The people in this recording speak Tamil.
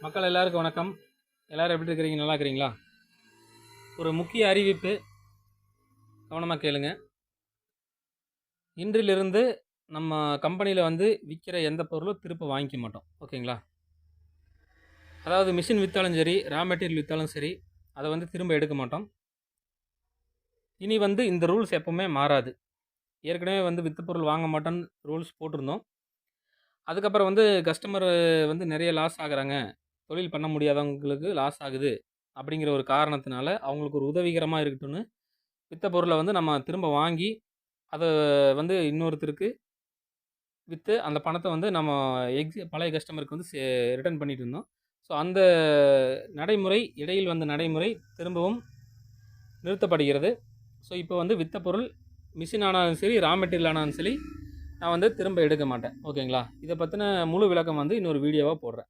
மக்கள் எல்லாருக்கும் வணக்கம். எல்லோரும் எப்படி இருக்கிறீங்க? நல்லா இருக்கிறீங்களா? ஒரு முக்கிய அறிவிப்பு கவனமாக கேளுங்க. இன்றிலிருந்து நம்ம கம்பெனியில் வந்து விற்கிற எந்த பொருளும் திருப்ப வாங்கிக்க மாட்டோம். ஓகேங்களா? அதாவது மிஷின் விற்றாலும் சரி ரா மெட்டீரியல் விற்றாலும் சரி அதை வந்து திரும்ப எடுக்க மாட்டோம். இனி வந்து இந்த ரூல்ஸ் எப்போவுமே மாறாது. ஏற்கனவே வந்து வித்த பொருள் வாங்க மாட்டோன்னு ரூல்ஸ் போட்டிருந்தோம். அதுக்கப்புறம் வந்து கஸ்டமர் வந்து நிறைய லாஸ் ஆகுறாங்க. தொழில் பண்ண முடியாதவங்களுக்கு லாஸ் ஆகுது அப்படிங்கிற ஒரு காரணத்தினால அவங்களுக்கு ஒரு உதவிகரமாக இருக்கட்டும்னு வித்த பொருளை வந்து நம்ம திரும்ப வாங்கி அதை வந்து இன்னொருத்தருக்கு விற்று அந்த பணத்தை வந்து நம்ம எக்ஸி பழைய கஸ்டமருக்கு வந்து ரிட்டர்ன் பண்ணிட்டு இருந்தோம். ஸோ அந்த நடைமுறை இடையில் வந்த நடைமுறை திரும்பவும் நிறுத்தப்படுகிறது. ஸோ இப்போ வந்து வித்த பொருள் மிஷின் ஆனாலும் சரி ரா மெட்டீரியல் ஆனாலும் சரி நான் வந்து திரும்ப எடுக்க மாட்டேன். ஓகேங்களா இதை பற்றின முழு விளக்கம் வந்து இன்னொரு வீடியோவாக போடுறேன்.